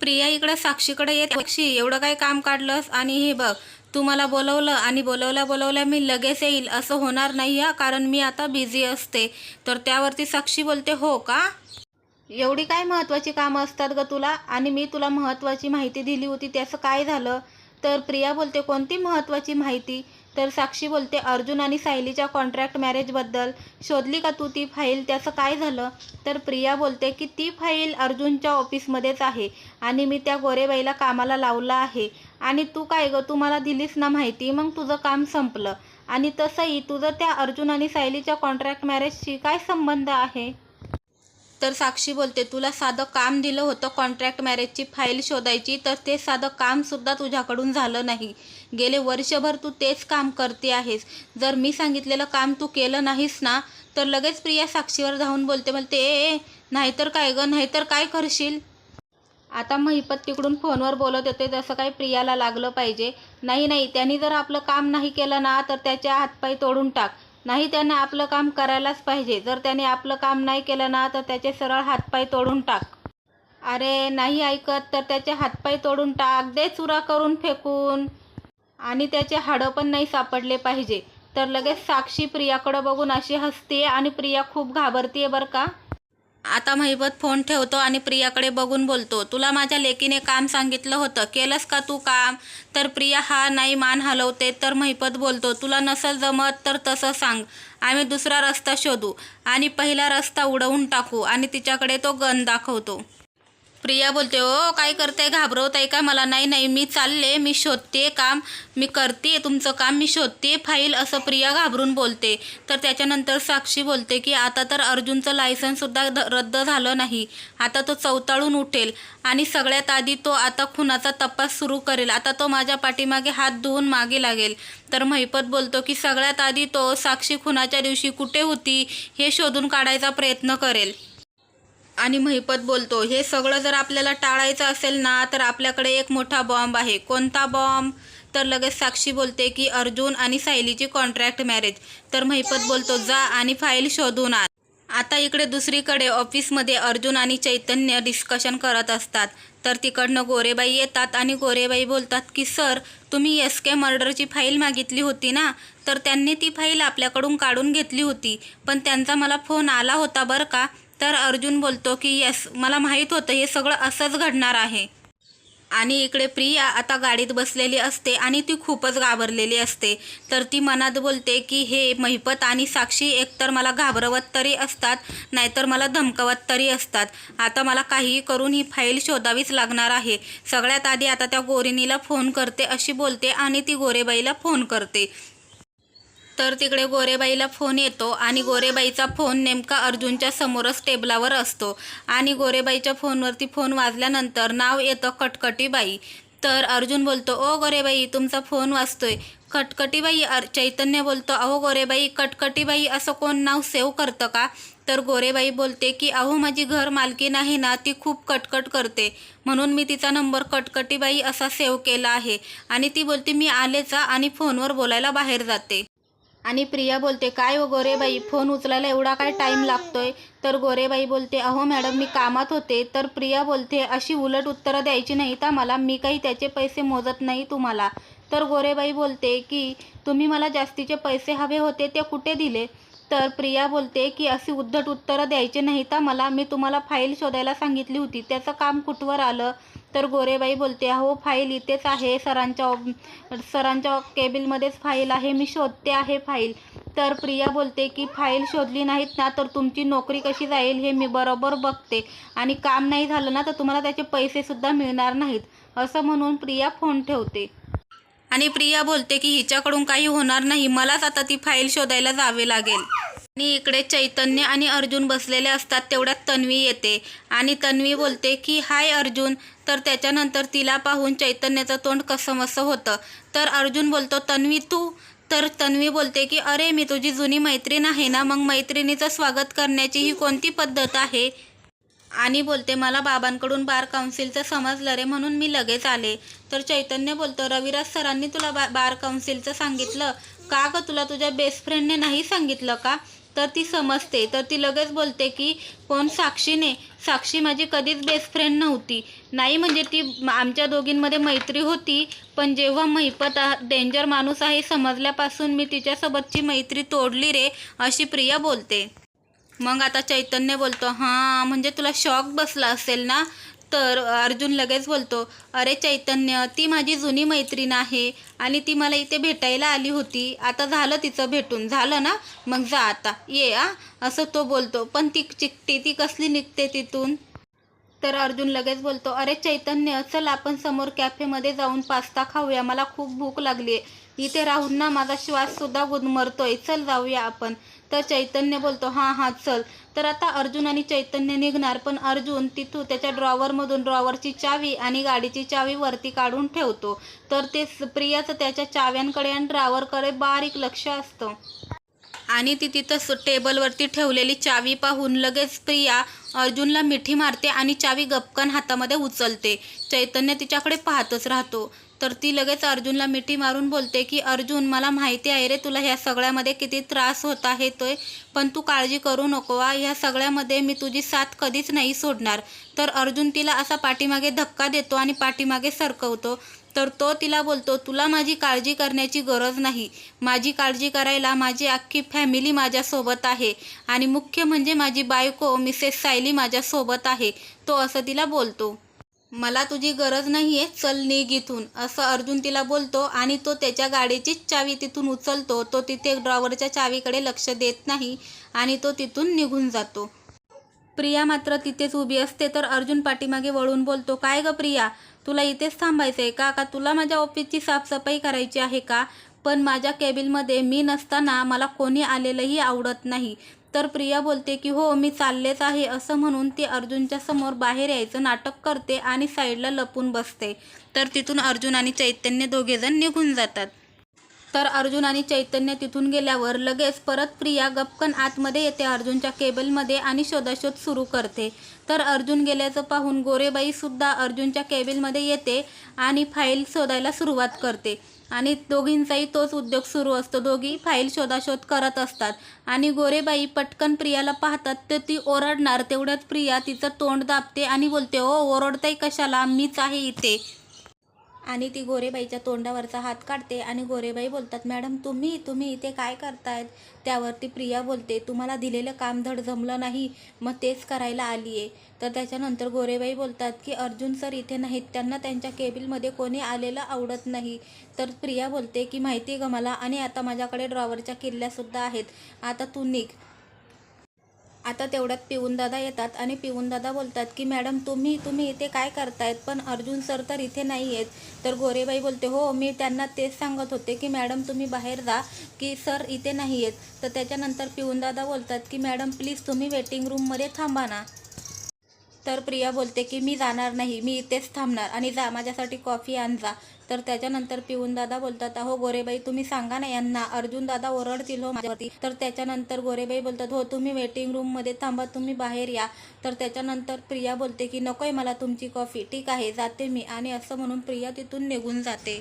प्रिया इकडं साक्षीकडे येत साक्षी एवढं काय काम काढलंस? आणि हे बघ तू मला बोलवलं आणि बोलवल्या बोलवल्या मी लगेच येईल. असं होणार नाही हा कारण मी आता बिझी असते. तर त्यावरती साक्षी बोलते हो का? एवढी काय महत्त्वाची कामं असतात ग तुला? आणि मी तुला महत्त्वाची माहिती दिली होती त्याचं काय झालं? तर प्रिया बोलते कोणती महत्त्वाची माहिती? तर साक्षी बोलते अर्जुन आणि सायलीच्या कॉन्ट्रॅक्ट मॅरेजबद्दल शोधली का तू ती फाईल त्याचं काय झालं? तर प्रिया बोलते की ती फाईल अर्जुनच्या ऑफिसमध्येच आहे आणि मी त्या गोरेबाईला कामाला लावलं आहे. आणि तू काय गं? तू मला दिलीस ना माहिती? मग तुझं काम संपलं. आणि तसंही तुझं त्या अर्जुन आणि सायलीच्या कॉन्ट्रॅक्ट मॅरेजशी काय संबंध आहे? तर साक्षी बोलते तुला साधं काम दिलं होतं कॉन्ट्रॅक्ट मॅरेजची फाईल शोधायची तर ते साधं कामसुद्धा तुझ्याकडून झालं नाही. गेले वर्षभर तू तेच काम करते आहेस. जर मी सांगितलेलं काम तू केलं नाहीस ना तर लगेच प्रिया साक्षीवर धावून बोलते मला ए ए, नाहीतर काय गं नाहीतर काय करशील? आता महिपत तिकडून फोनवर बोलत होते तसं काही प्रियाला लागलं पाहिजे. नाही नाही त्यांनी जर आपलं काम नाही केलं ना तर त्याचे हातपाय तोडून टाक. नाही त्याने आपलं काम करायलाच पाहिजे. जर त्याने आपलं काम नाही केलं ना तर त्याचे सरळ हातपाय तोडून टाक. अरे नाही ऐकत तर त्याचे हातपाय तोडून टाक. दे चुरा करून फेकून. आणि त्याचे हाडं पण नाही सापडले पाहिजे. तर लगेच साक्षी प्रियाकडं बघून अशी हसते आणि प्रिया खूप घाबरते बरं का? आता महिबत फोन ठेवतो आणि प्रियाकडे बघून बोलतो तुला माझ्या लेकीने काम सांगितलं होतं केलंस का तू काम? तर प्रिया हा नाही मान हलवते. तर महिपत बोलतो तुला नसल जमत तर तसं सांग आम्ही दुसरा रस्ता शोधू आणि पहिला रस्ता उडवून टाकू आणि तिच्याकडे तो गन दाखवतो. प्रिया बोलते ओ काय करते घाबरवत आहे का? मला नाही नाही मी चालले मी शोधते काम मी करते तुमचं काम मी शोधते फाईल असं प्रिया घाबरून बोलते. तर त्याच्यानंतर साक्षी बोलते की आता तर अर्जुनचं लायसन्ससुद्धा रद्द झालं नाही. आता तो चवताळून उठेल आणि सगळ्यात आधी तो आता खुनाचा तपास सुरू करेल. आता तो माझ्या पाठीमागे हात धुवून मागे लागेल. तर महिपत बोलतो की सगळ्यात आधी तो साक्षी खुनाच्या दिवशी कुठे होती हे शोधून काढायचा प्रयत्न करेल. आणि महिपत बोलतो हे सगळं जर आपल्याला टाळायचं असेल ना तर आपल्याकडे एक मोठा बॉम्ब आहे. कोणता बॉम्ब तर लगेच साक्षी बोलते की अर्जुन आणि सायलीची कॉन्ट्रॅक्ट मॅरेज तर महिपत बोलतो जा आणि फाईल शोधून आण. आता इकडे दुसरीकडे ऑफिसमध्ये अर्जुन आणि चैतन्य डिस्कशन करत असतात. तर तिकडनं गोरेबाई येतात आणि गोरेबाई बोलतात की सर तुम्ही एस के मर्डरची फाईल मागितली होती ना? तर त्यांनी ती फाईल आपल्याकडून काढून घेतली होती. पण त्यांचा मला फोन आला होता बरं का? तर अर्जुन बोलतो की येस मला माहीत होतं हे सगळं असंच घडणार आहे. आणि इकडे प्रिया आता गाडीत बसलेली असते आणि ती खूपच घाबरलेली असते. तर ती मनात बोलते की हे महिपत आणि साक्षी एकतर मला घाबरवत तरी असतात नाहीतर मला धमकवत तरी असतात. आता मला काहीही करून ही फाईल शोधावीच लागणार आहे. सगळ्यात आधी आता त्या गोरिनीला फोन करते अशी बोलते आणि ती गोरेबाईला फोन करते. तर तिकडे गोरेबाईला फोन येतो आणि गोरेबाईचा फोन नेमका अर्जुनच्या समोरच टेबलावर असतो. आणि गोरेबाईच्या फोनवरती फोन वाजल्यानंतर नाव येतं कटकटीबाई. तर अर्जुन बोलतो ओ गोरेबाई तुमचा फोन वाजतोय. कटकटीबाई अर चैतन्य बोलतो अहो गोरेबाई कटकटीबाई असं कोण नाव सेव्ह करतं का? तर गोरेबाई बोलते की अहो माझी घर मालकीन आहे ना ती खूप कटकट करते. म्हणून मी तिचा नंबर कटकटीबाई असा सेव्ह केला आहे. आणि ती बोलते मी आलेचा आणि फोनवर बोलायला बाहेर जाते. आणि प्रिया बोलते काय हो गोरेबाई? फोन उचलायला एवढा काय टाईम लागतोय? तर गोरेबाई बोलते अहो मॅडम मी कामात होते. तर प्रिया बोलते अशी उलट उत्तरं द्यायची नाहीत हा मला मी काही त्याचे पैसे मोजत नाही तुम्हाला. तर गोरेबाई बोलते की तुम्ही मला जास्तीचे पैसे हवे होते ते कुठे दिले? तर प्रिया बोलते की अशी उद्धट उत्तरं द्यायची नाहीत मला मी तुम्हाला फाईल शोधायला सांगितली होती. त्याचं काम कुठवर आलं? तर गोरेबाई बोलते अहो फाईल इथेच आहे सरांच्या सरांच्या केबिलमध्येच फाईल आहे मी शोधते आहे फाईल. तर प्रिया बोलते की फाईल शोधली नाहीत ना तर तुमची नोकरी कशी जाईल हे मी बरोबर बघते. आणि काम नाही झालं ना तर तुम्हाला त्याचे पैसेसुद्धा मिळणार नाहीत. असं म्हणून प्रिया फोन ठेवते. आणि प्रिया बोलते की हिच्याकडून काही होणार नाही मलाच आता ती फाईल शोधायला जावे लागेल. आणि इकडे चैतन्य आणि अर्जुन बसलेले असतात तेवढ्यात तन्वी येते. आणि तन्वी बोलते की हाय अर्जुन. तर त्याच्यानंतर तिला पाहून चैतन्याचं तोंड कसंमसं होतं. तर अर्जुन बोलतो तन्वी तू? तर तन्वी बोलते की अरे मी तुझी जुनी मैत्रीण आहे ना मग मैत्रिणीचं स्वागत करण्याची ही कोणती पद्धत आहे? आणि बोलते मला बाबांकडून बार काउन्सिलचं समजलं रे म्हणून मी लगेच आले. तर चैतन्य बोलतो रविराज सरांनी तुला बा बार काउन्सिलचं सांगितलं? का गं तुला तुझ्या बेस्ट फ्रेंडने नाही सांगितलं का? तर ती समजते. तर ती लगेच बोलते की कोण साक्षीने साक्षी माझी कधीच बेस्ट फ्रेंड नव्हती. नाही म्हणजे ती आमच्या दोघींमध्ये मैत्री होती पण जेव्हा महिपत डेंजर माणूस आहे समजल्यापासून मी तिच्यासोबतची मैत्री तोडली रे अशी प्रिया बोलते. मग आता चैतन्य बोलतो हां म्हणजे तुला शॉक बसला असेल ना? तर अर्जुन लगेच बोलतो अरे चैतन्य ती माझी जुनी मैत्रीण आहे आणि ती मला इथे भेटायला आली होती. आता झालं तिचं भेटून. झालं ना? मग जा आता. ये आ. असं तो बोलतो. पण ती चिकटी ती कसली निघते तिथून? तर अर्जुन लगेच बोलतो अरे चैतन्य चल आपण समोर कॅफेमध्ये जाऊन पास्ता खाऊया. मला खूप भूक लागली आहे इथे राहून ना माझा श्वाससुद्धा गुदमरतोय. चल जाऊया आपण. तर चैतन्य बोलतो हां हां चल. तर आता अर्जुन आणि चैतन्य निघणार पण अर्जुन तिथून त्याच्या ड्रॉवरमधून ड्रॉवरची चावी आणि गाडीची चावी वरती काढून ठेवतो. तर ते प्रियाचं त्याच्या चाव्यांकडे आणि ड्रायव्हरकडे बारीक लक्ष असतं. आणि ती तिथं स- टेबलवरती ठेवलेली चावी पाहून लगेच प्रिया अर्जुनला मिठी मारते आणि चावी गपकन हातामध्ये उचलते. चैतन्य तिच्याकडे पाहतच राहतो. तर ती लगेच अर्जुनला मिठी मारून बोलते की अर्जुन मला माहिती आहे रे तुला ह्या सगळ्यामध्ये किती त्रास होत आहे तोय पण तू काळजी करू नको वा ह्या सगळ्यामध्ये मी तुझी साथ कधीच नाही सोडणार. तर अर्जुन तिला असा पाठीमागे धक्का देतो आणि पाठीमागे सरकवतो. तर तो तिला बोलतो तुला माझी काळजी करण्याची गरज नाही. माझी काळजी करायला माझी अख्खी फॅमिली माझ्यासोबत आहे आणि मुख्य म्हणजे माझी बायको मिसेस सायली माझ्यासोबत आहे. तो असं तिला बोलतो. मला तुझी गरज नाही आहे चल निघ इथून असं अर्जुन तिला बोलतो आणि तो त्याच्या गाडीचीच चावी तिथून उचलतो. तो तिथे ड्रॉवरच्या चावीकडे लक्ष देत नाही आणि तो तिथून निघून जातो. प्रिया मात्र तिथेच उभी असते तर अर्जुन पाठीमागे वळून बोलतो काय ग प्रिया? तुला इथेच थांबायचं आहे का? का तुला माझ्या ऑफिसची साफसफाई करायची आहे का? पण माझ्या केबिलमध्ये मी नसताना मला कोणी आलेलंही आवडत नाही. तर प्रिया बोलते की हो मी चाललेच आहे असं म्हणून ती अर्जुनच्या समोर बाहेर यायचं नाटक करते आणि साईडला लपून बसते. तर तिथून अर्जुन आणि चैतन्य दोघेजण निघून जातात. तर अर्जुन आणि चैतन्य तिथून गेल्यावर लगेच परत प्रिया गपकन आतमध्ये येते अर्जुनच्या केबलमध्ये आणि शोधाशोध सुरू करते. तर अर्जुन गेल्याचं पाहून गोरेबाईसुद्धा अर्जुनच्या केबिलमध्ये येते आणि फाईल शोधायला सुरुवात करते. आणि दोघींचाही तोच उद्योग सुरू असतो. दोघी फाईल शोधाशोध करत असतात. आणि गोरेबाई पटकन प्रियाला पाहतात तर ती ओरडणार. तेवढ्यात प्रिया तिचं तोंड दाबते आणि बोलते ओ ओरडताय कशाला? मीच आहे इथे. आणि ती गोरेबाईच्या तोंडावरचा हात काढते आणि गोरेबाई बोलतात मॅडम तुम्ही तुम्ही इथे काय करतायत? त्यावरती प्रिया बोलते तुम्हाला दिलेलं काम धड जमलं नाही मग तेच करायला आली आहे तर त्याच्यानंतर गोरेबाई बोलतात की अर्जुन सर इथे नाहीत त्यांना त्यांच्या केबिलमध्ये कोणी आलेलं आवडत नाही. तर प्रिया बोलते की माहिती आहे ग मला? आणि आता माझ्याकडे ड्रॉवरच्या किल्ल्यासुद्धा आहेत. आता तू निघ. आता तेवढ्यात पिऊनदादा येतात आणि पिऊनदादा बोलतात की मॅडम तुम्ही तुम्ही इथे काय करतायत? पण अर्जुन सर तर इथे नाही आहेत तर गोरेबाई बोलते हो मी त्यांना तेच सांगत होते की मॅडम तुम्ही बाहेर जा की सर इथे नाही आहेत तर त्याच्यानंतर पिऊनदादा बोलतात की मॅडम प्लीज तुम्ही वेटिंग रूममध्ये थांबा ना. तर प्रिया बोलते की मी जाणार नाही मी इथेच थांबणार आणि जा माझ्यासाठी कॉफी आण जा. तर त्याच्यानंतर पिऊन दादा बोलतात हो गोरेबाई तुम्ही सांगा ना यांना अर्जुन दादा ओरडतील हो माझ्यावरती. तर त्याच्यानंतर गोरेबाई बोलतात हो तुम्ही वेटिंग रूममध्ये थांबा तुम्ही बाहेर या. तर त्याच्यानंतर प्रिया बोलते की नकोय मला तुमची कॉफी ठीक आहे जाते मी. आणि असं म्हणून प्रिया तिथून निघून जाते.